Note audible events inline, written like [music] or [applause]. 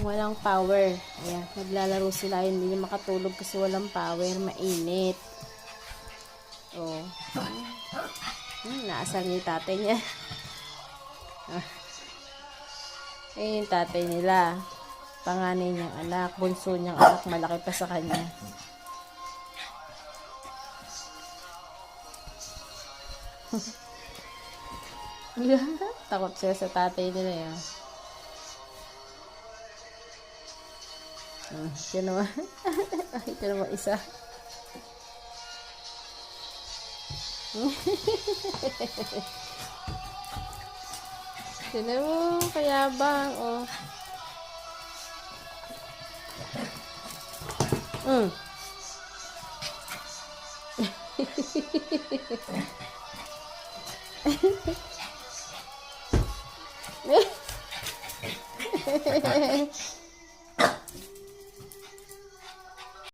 Walang power. Ayan, naglalaro sila. Hindi na makatulog kasi walang power. Mainit. Oh. Hmm, naasar niya yung tatay niya. Ah. Ayun yung tatay nila. Panganay niyang anak. Bunso niyang anak. Malaki pa sa kanya. [laughs] Takot siya sa tatay nila yun. Hmm, ito naman. [laughs] ito naman isa. [laughs] Tignan mo, kayabang, oh. Mm. [laughs]